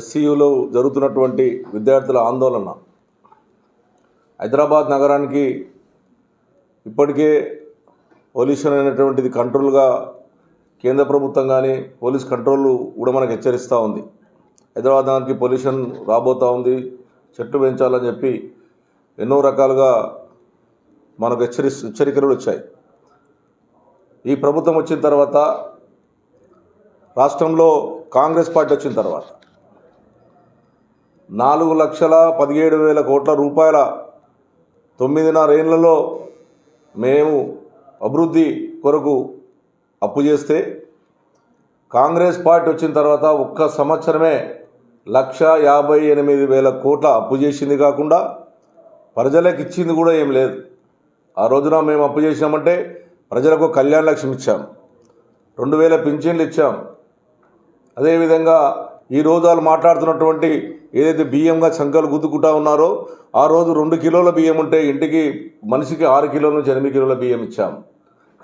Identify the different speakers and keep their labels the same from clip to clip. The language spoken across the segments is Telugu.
Speaker 1: ఎస్సీయులో జరుగుతున్నటువంటి విద్యార్థుల ఆందోళన. హైదరాబాద్ నగరానికి ఇప్పటికే పొల్యూషన్ అనేటువంటిది కంట్రోల్గా కేంద్ర ప్రభుత్వం కానీ పోలీస్ కంట్రోల్ కూడా మనకు హెచ్చరిస్తూ ఉంది. హైదరాబాద్ నగరానికి పొల్యూషన్ రాబోతూ ఉంది. చెట్లు పెంచాలని చెప్పి ఎన్నో రకాలుగా మనకు హెచ్చరి హెచ్చరికలు వచ్చాయి. ఈ ప్రభుత్వం వచ్చిన తర్వాత రాష్ట్రంలో కాంగ్రెస్ పార్టీ వచ్చిన తర్వాత నాలుగు లక్షల పదిహేడు వేల కోట్ల రూపాయల తొమ్మిదిన్నరేళ్ళలో మేము అభివృద్ధి కొరకు అప్పు చేస్తే కాంగ్రెస్ పార్టీ వచ్చిన తర్వాత ఒక్క సంవత్సరమే లక్ష యాభై ఎనిమిది వేల కోట్ల అప్పు చేసింది కాకుండా ప్రజలకు ఇచ్చింది కూడా ఏం లేదు. ఆ రోజున మేము అప్పు చేసినామంటే ప్రజలకు కళ్యాణ లక్ష్యం ఇచ్చాం. రెండు వేల పింఛన్లు ఇచ్చాం. అదేవిధంగా ఈ రోజు వాళ్ళు మాట్లాడుతున్నటువంటి ఏదైతే బియ్యంగా సంఖ్యలు గుద్దుకుంటా ఉన్నారో ఆ రోజు రెండు కిలోల బియ్యం ఉంటే ఇంటికి మనిషికి ఆరు కిలోల నుంచి ఎనిమిది కిలోల బియ్యం ఇచ్చాం.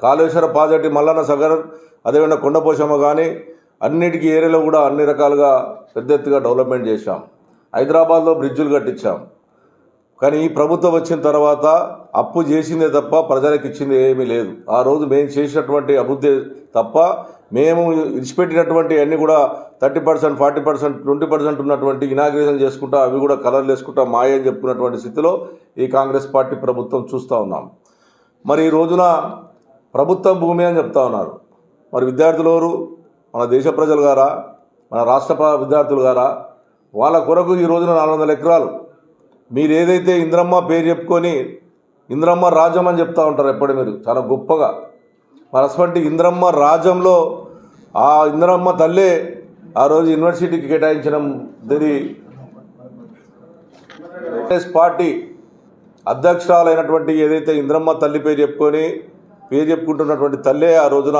Speaker 1: కాళేశ్వర పాజటి మల్లన్న సగర్ అదేవిధంగా కొండపోశమ్మ కానీ అన్నిటికీ ఏరియాలో కూడా అన్ని రకాలుగా పెద్ద ఎత్తుగా డెవలప్మెంట్ చేశాం. హైదరాబాద్లో బ్రిడ్జులు కట్టించాం. కానీ ఈ ప్రభుత్వం వచ్చిన తర్వాత అప్పు చేసిందే తప్ప ప్రజలకు ఇచ్చింది ఏమీ లేదు. ఆ రోజు మేము చేసినటువంటి అభివృద్ధి తప్ప మేము విడిచిపెట్టినటువంటి అన్నీ కూడా thirty percent forty percent twenty percent ఉన్నటువంటి ఇనాగ్రేషన్ చేసుకుంటా అవి కూడా కలర్లు వేసుకుంటా మాయ అని చెప్పుకున్నటువంటి స్థితిలో ఈ కాంగ్రెస్ పార్టీ ప్రభుత్వం చూస్తూ ఉన్నాం. మరి ఈ రోజున ప్రభుత్వ భూమి అని చెప్తా ఉన్నారు. మరి విద్యార్థులు ఎవరు? మన దేశ ప్రజలు గారా? మన రాష్ట్ర విద్యార్థులు గారా? వాళ్ళ కొరకు ఈ రోజున నాలుగు వందల ఎకరాలు. మీరు ఏదైతే ఇంద్రమ్మ పేరు చెప్పుకొని ఇంద్రమ్మ రాజ్యం అని చెప్తా ఉంటారు ఎప్పుడు మీరు? చాలా గొప్పగా. మనస్వంటి ఇంద్రమ్మ రాజ్యంలో ఆ ఇంద్రమ్మ తల్లే ఆ రోజు యూనివర్సిటీకి కేటాయించడం ఇది పార్టీ అధ్యక్షురాలైనటువంటి ఏదైతే ఇంద్రమ్మ తల్లి పేరు చెప్పుకొని పేరు చెప్పుకుంటున్నటువంటి తల్లే ఆ రోజున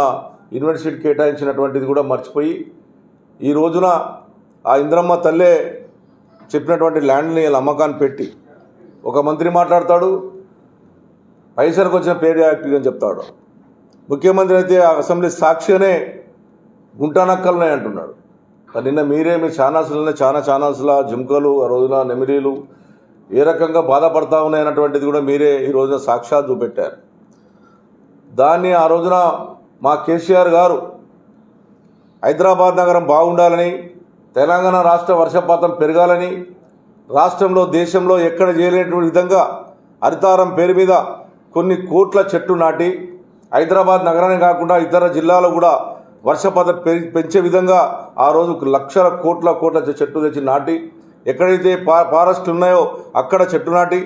Speaker 1: యూనివర్సిటీ కేటాయించినటువంటిది కూడా మర్చిపోయి ఈ రోజున ఆ ఇంద్రమ్మ తల్లే చెప్పినటువంటి ల్యాండ్ని వీళ్ళ అమ్మకాన్ని పెట్టి ఒక మంత్రి మాట్లాడతాడు పైసలకు వచ్చిన పేరు యాక్టివ్ అని చెప్తాడు. ముఖ్యమంత్రి అయితే ఆ అసెంబ్లీ సాక్షిగానే గుంటానక్కలనే అంటున్నాడు. నిన్న మీరే మీ ఛానల్స్లోనే చాలా ఛానల్స్లో జుంకలు ఆ రోజున నెమిలీలు ఏ రకంగా బాధపడతా ఉన్నాయన్నటువంటిది కూడా మీరే ఈ రోజున సాక్షాత్ చూపెట్టారు. దాన్ని ఆ రోజున మా కేసీఆర్ గారు హైదరాబాద్ నగరం బాగుండాలని తెలంగాణ రాష్ట్ర వర్షపాతం పెరగాలని రాష్ట్రంలో దేశంలో ఎక్కడ చేయలేనటువంటి విధంగా హరితారం పేరు మీద కొన్ని కోట్ల చెట్టు నాటి హైదరాబాద్ నగరాన్ని కాకుండా ఇతర జిల్లాలో కూడా వర్షపాతం పెంచే విధంగా ఆ రోజు లక్షల కోట్ల కోట్ల చెట్లు తెచ్చి నాటి ఎక్కడైతే పా ఫారెస్ట్లు ఉన్నాయో అక్కడ చెట్టు నాటి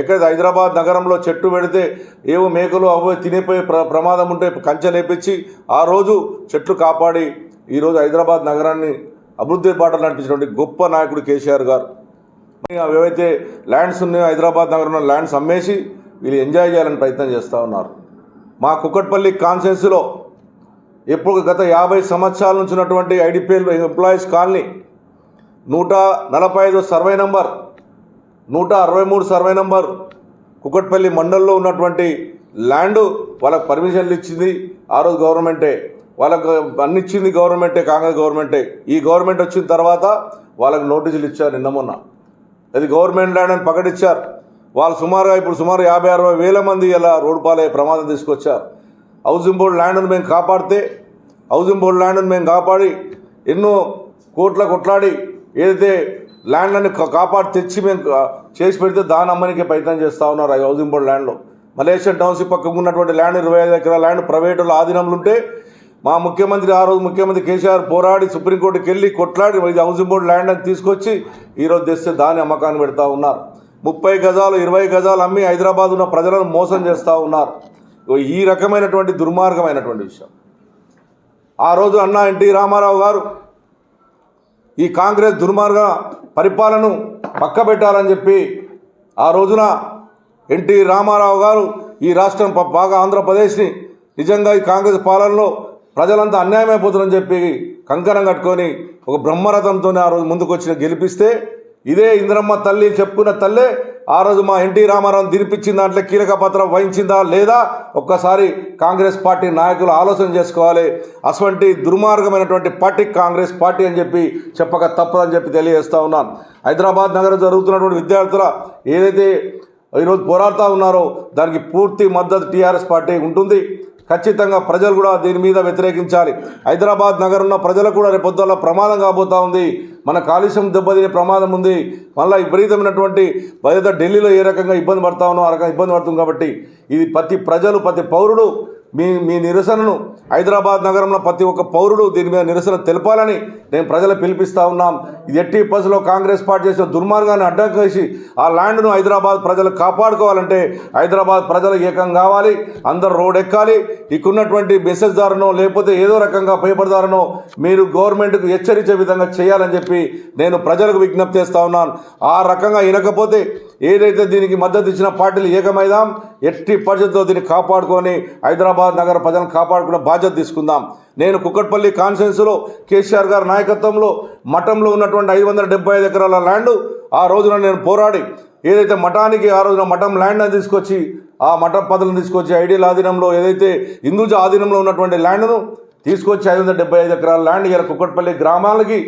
Speaker 1: ఎక్కడైతే హైదరాబాద్ నగరంలో చెట్టు పెడితే ఏవో మేకలు అవో తినిపోయే ప్ర ప్రమాదం ఉంటే కంచె లేపించి ఆ రోజు చెట్లు కాపాడి ఈరోజు హైదరాబాద్ నగరాన్ని అభివృద్ధి బాటలు నడిపించినటువంటి గొప్ప నాయకుడు కేసీఆర్ గారు. అవి ఏవైతే ల్యాండ్స్ ఉన్నాయో హైదరాబాద్ నగరంలో ల్యాండ్స్ అమ్మేసి వీళ్ళు ఎంజాయ్ చేయాలని ప్రయత్నం చేస్తూ ఉన్నారు. మా కుక్కట్పల్లి కాన్సెన్స్లో ఎప్పుడు గత యాభై సంవత్సరాల నుంచి ఉన్నటువంటి ఐడిపిఎల్ ఎంప్లాయీస్ కాలనీ నూట నలభై ఐదు సర్వే నంబర్ నూట అరవై మూడు సర్వే నంబర్ కుక్కట్పల్లి మండలంలో ఉన్నటువంటి ల్యాండ్ వాళ్ళకి పర్మిషన్లు ఇచ్చింది ఆ రోజు గవర్నమెంటే. వాళ్ళకు అన్ని ఇచ్చింది గవర్నమెంటే కాంగ్రెస్ గవర్నమెంటే. ఈ గవర్నమెంట్ వచ్చిన తర్వాత వాళ్ళకి నోటీసులు ఇచ్చారు నిన్న మొన్న. అది గవర్నమెంట్ ల్యాండ్ అని పకడిచ్చారు వాళ్ళు సుమారుగా ఇప్పుడు సుమారు యాభై అరవై వేల మంది ఇలా రోడ్డు పాలయ్యే ప్రమాదం తీసుకొచ్చారు. హౌసింగ్ బోర్డు ల్యాండ్ను మేము కాపాడితే హౌసింగ్ బోర్డు ల్యాండ్ను మేము కాపాడి ఎన్నో కోట్ల కొట్లాడి ఏదైతే ల్యాండ్లను కాపాడి తెచ్చి మేము చేసి పెడితే దాని అమ్మనికే ప్రయత్నం చేస్తూ ఉన్నారు ఆ హౌసింగ్ బోర్డు ల్యాండ్లో మలేషియన్ టౌన్షిప్ పక్కకు ఉన్నటువంటి ల్యాండ్ ఇరవై ఐదు ఎకరాల ల్యాండ్ ప్రైవేటుల ఆధీనంలో ఉంటే మా ముఖ్యమంత్రి ఆ రోజు ముఖ్యమంత్రి కేసీఆర్ పోరాడి సుప్రీంకోర్టుకి వెళ్ళి కొట్లాడి ఇది హౌసింగ్ బోర్డు ల్యాండ్ అని తీసుకొచ్చి ఈరోజు తెస్తే దాని అమ్మకాన్ని పెడతా ఉన్నారు. ముప్పై గజాలు ఇరవై గజాలు అమ్మి హైదరాబాద్ ఉన్న ప్రజలను మోసం చేస్తూ ఉన్నారు. ఈ రకమైనటువంటి దుర్మార్గమైనటువంటి విషయం. ఆ రోజు అన్న ఎన్టీ రామారావు గారు ఈ కాంగ్రెస్ దుర్మార్గ పరిపాలనను పక్కబెట్టాలని చెప్పి ఆ రోజున ఎన్టీ రామారావు గారు ఈ రాష్ట్రం బాగా ఆంధ్రప్రదేశ్ని నిజంగా ఈ కాంగ్రెస్ పాలనలో ప్రజలంతా అన్యాయమైపోతుందని చెప్పి కంకణం కట్టుకొని ఒక బ్రహ్మరథంతోనే ఆ రోజు ముందుకు వచ్చిన గెలిపిస్తే ఇదే ఇంద్రమ్మ తల్లి చెప్పుకున్న తల్లే ఆ రోజు మా ఎన్టీ రామారావు దినిపించిన దాంట్లో కీలక పాత్ర వహించిందా లేదా? ఒక్కసారి కాంగ్రెస్ పార్టీ నాయకులు ఆలోచన చేసుకోవాలి. అటువంటి దుర్మార్గమైనటువంటి పార్టీ కాంగ్రెస్ పార్టీ అని చెప్పి చెప్పక తప్పదని చెప్పి తెలియజేస్తూ ఉన్నాను. హైదరాబాద్ నగరం జరుగుతున్నటువంటి విద్యార్థుల ఏదైతే ఈరోజు పోరాడుతూ ఉన్నారో దానికి పూర్తి మద్దతు టీఆర్ఎస్ పార్టీ ఉంటుంది. ఖచ్చితంగా ప్రజలు కూడా దీని మీద వ్యతిరేకించాలి. హైదరాబాద్ నగరంలో ప్రజలకు కూడా రేపొద్దుల్లో ప్రమాదం కాబోతా ఉంది. మన కాలుష్యం దెబ్బతినే ప్రమాదం ఉంది. మళ్ళీ విపరీతమైనటువంటి ఏదైతే ఢిల్లీలో ఏ రకంగా ఇబ్బంది పడతా ఆ రకంగా ఇబ్బంది పడుతుంది కాబట్టి ఇది ప్రతి ప్రజలు ప్రతి పౌరుడు మీ మీ నిరసనను హైదరాబాద్ నగరంలో ప్రతి ఒక్క పౌరుడు దీని మీద నిరసన తెలపాలని నేను ప్రజలు పిలిపిస్తూ ఉన్నాం. ఇది ఎట్టి పసులో కాంగ్రెస్ పార్టీ చేసిన దుర్మార్గాన్ని అడ్డం చేసి ఆ ల్యాండ్ను హైదరాబాద్ ప్రజలు కాపాడుకోవాలంటే హైదరాబాద్ ప్రజలు ఏకం కావాలి అందరు రోడ్ ఎక్కాలి. ఇక్కడున్నటువంటి మెసేజ్ లేకపోతే ఏదో రకంగా పేపర్ మీరు గవర్నమెంట్కు హెచ్చరించే విధంగా చేయాలని చెప్పి నేను ప్రజలకు విజ్ఞప్తి చేస్తా ఉన్నాను. ఆ రకంగా వినకపోతే ఏదైతే దీనికి మద్దతు ఇచ్చిన పార్టీలు ఏకమైదాం ఎట్టి పరిస్థితుల్లో దీన్ని కాపాడుకొని హైదరాబాద్ నగర ప్రజలను కాపాడుకునే బాధ్యత తీసుకుందాం. నేను కుక్కట్పల్లి కాన్ఫరెన్స్లో కేసీఆర్ గారి నాయకత్వంలో మఠంలో ఉన్నటువంటి ఐదు వందల డెబ్బై ఐదు ఎకరాల ల్యాండ్ ఆ రోజున నేను పోరాడి ఏదైతే మఠానికి ఆ రోజున మఠం ల్యాండ్ అని తీసుకొచ్చి ఆ మఠ పదలను తీసుకొచ్చి ఐడియల్ ఆధీనంలో ఏదైతే హిందూజ ఆధీనంలో ఉన్నటువంటి ల్యాండ్ను తీసుకొచ్చి ఐదు వందల డెబ్బై ఐదు ఎకరాల ల్యాండ్ ఇలా కుక్కట్పల్లి గ్రామాలకి.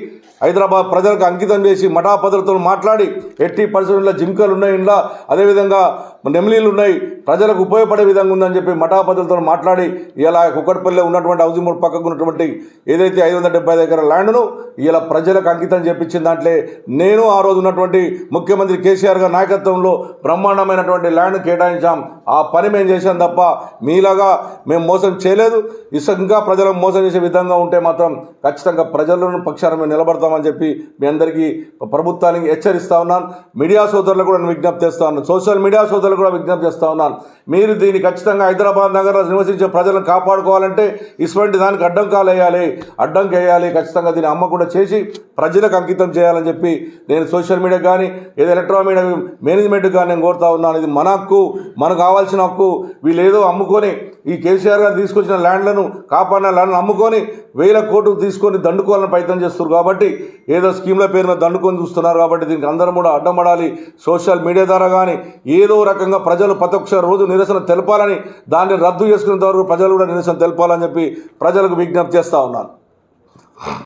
Speaker 1: హైదరాబాద్ ప్రజలకు అంకితం చేసి మఠాపదులతో మాట్లాడి ఎట్టి పరిస్థితుల్లో జింకలు ఉన్నాయి ఇంట్లో అదేవిధంగా నెమిలీలు ఉన్నాయి. ప్రజలకు ఉపయోగపడే విధంగా ఉందని చెప్పి మఠాపతులతో మాట్లాడి ఇలా కుక్కట్పల్లిలో ఉన్నటువంటి హౌసింగ్ బోర్డు పక్కకు ఉన్నటువంటి ఏదైతే ఐదు వందల డెబ్బై ఐదు ల్యాండ్ను ఇలా ప్రజలకు అంకితం చేపించిన దాంట్లో నేను ఆ రోజు ఉన్నటువంటి ముఖ్యమంత్రి కేసీఆర్ గారి నాయకత్వంలో బ్రహ్మాండమైనటువంటి ల్యాండ్ కేటాయించాం. ఆ పని మేము చేశాం తప్ప మీలాగా మేము మోసం చేయలేదు. ఇస- ఇంకా ప్రజలను మోసం చేసే విధంగా ఉంటే మాత్రం ఖచ్చితంగా ప్రజలను పక్షాన మేము నిలబడతామని చెప్పి మీ అందరికీ ప్రభుత్వానికి హెచ్చరిస్తా ఉన్నాను. మీడియా సోదరులకు కూడా విజ్ఞప్తి చేస్తా ఉన్నాను. సోషల్ మీడియా సోదరులకు కూడా విజ్ఞప్తి చేస్తా ఉన్నాను. మీరు దీన్ని ఖచ్చితంగా హైదరాబాద్ నగరంలో నివసించే ప్రజలను కాపాడుకోవాలంటే ఇటువంటి దానికి అడ్డంకాలు వేయాలి. అడ్డంకి వేయాలి. ఖచ్చితంగా దీన్ని అమ్మకుండా చేసి ప్రజలకు అంకితం చేయాలని చెప్పి నేను సోషల్ మీడియా కానీ ఏదో ఎలక్ట్రానిక్ మీడియా మేనేజ్మెంట్ కానీ నేను కోరుతా ఉన్నాను. ఇది మన హక్కు మనకు కావాల్సిన హక్కు. వీళ్ళు ఏదో అమ్ముకొని ఈ కేసీఆర్ గారు తీసుకొచ్చిన ల్యాండ్లను కాపాడిన ల్యాండ్లను అమ్ముకొని వేల కోట్లు తీసుకొని దండుకోవాలని ప్రయత్నం చేస్తున్నారు కాబట్టి ఏదో స్కీమ్ల పేరు మీద దండుకొని చూస్తున్నారు కాబట్టి దీనికి అందరం కూడా అడ్డమడాలి. సోషల్ మీడియా ద్వారా కానీ ఏదో రకంగా ప్రజలు ప్రతి ఒక్క రోజు నిరసన తెలపాలని దాన్ని రద్దు చేసుకునేంత వరకు ప్రజలు కూడా నిరసన తెలపాలని చెప్పి ప్రజలకు విజ్ఞప్తి చేస్తూ ఉన్నాను.